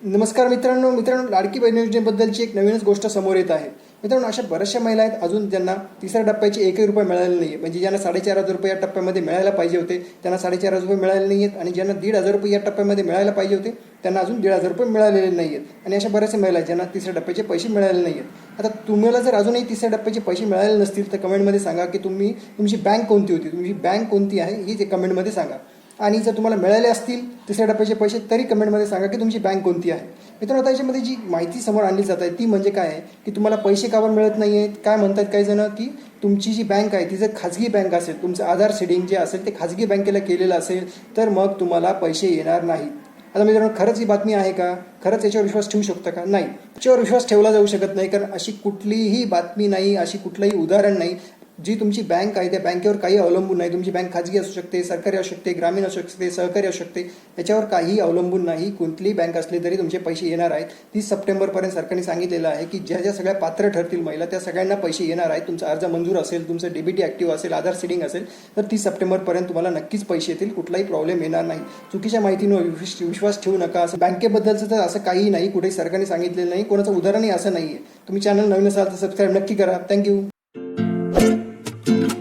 नमस्कार मित्रांनो मित्रांनो लाडकी बहीण योजनेबद्दलची एक नवीनच गोष्ट समोर येत आहे. मित्रांनो अशा बऱ्याचशा महिला आहेत अजून ज्यांना तिसऱ्या टप्प्याचे एकही रुपये मिळाले नाही म्हणजे ज्यांना साडेचार हजार रुपये या टप्प्यामध्ये मिळायला पाहिजे होते त्यांना साडेचार हजार रुपये मिळाले नाही आहेत आणि ज्यांना दीड हजार रुपये या टप्प्यामध्ये मिळायला पाहिजे होते त्यांना अजून दीड हजार रुपये मिळालेले नाही आहेत आणि अशा बऱ्याचशा महिला आहेत ज्यांना तिसऱ्या टप्प्याचे पैसे मिळाले नाही आहेत आता तुम्हाला जर अजूनही तिसऱ्या टप्प्याचे पैसे मिळाले नसतील तर कमेंटमध्ये सांगा की तुम्ही तुमची बँक कोणती होती? तुमची बँक कोणती आहे? ही ते कमेंटमध्ये सांगा. आणि जर तुम्हाला मिळाले असतील तिसऱ्या टप्प्याचे पैसे तरी कमेंटमध्ये सांगा की तुमची बँक कोणती आहे. मित्रांनो आता याच्यामध्ये जी माहिती समोर आणली जात आहे ती म्हणजे काय आहे? की तुम्हाला पैसे कावर मिळत नाही आहेत काय म्हणतात काही जण की तुमची जी बँक आहे ती जर खाजगी बँक असेल तुमचं आधार सेडिंग जे असेल ते खाजगी बँकेला केलेलं असेल तर मग तुम्हाला पैसे येणार नाहीत. आता मित्रांनो खरंच ही बातमी आहे का? खरंच याच्यावर विश्वास ठेवू शकता का? नाही. याच्यावर विश्वास ठेवला जाऊ शकत नाही कारण अशी कुठलीही बातमी नाही अशी कुठलंही उदाहरण नाही. जी तुमची बँक आहे त्या बँकेवर काही अवलंबून नाही. तुमची बँक खाजगी असू शकते सरकारी असू शकते ग्रामीण असू शकते सहकारी असू शकते याच्यावर काही अवलंबून नाही. कोणतीही बँक असली तरी तुमचे पैसे येणार आहेत. तीस सप्टेंबरपर्यंत सरकारने सांगितलेलं आहे की ज्या ज्या सगळ्या पात्र ठरतील महिला त्या सगळ्यांना पैसे येणार आहेत. तुमचा अर्ज मंजूर असेल तुमचं डीबीटी ॲक्टिव्ह असेल आधार सिडिंग असेल तर तीस सप्टेंबरपर्यंत तुम्हाला नक्कीच पैसे येतील. कुठलाही प्रॉब्लेम येणार नाही. चुकीच्या माहितीवर विश्वास ठेवू नका. असं बँकेबद्दलचं तर असं काही नाही. कुठेही सरकारने सांगितलेलं नाही. कोणाचं उदाहरणही असं नाही आहे तुम्ही चॅनल नवीन असाल तर सबस्क्राईब नक्की करा. Thank you Thank you.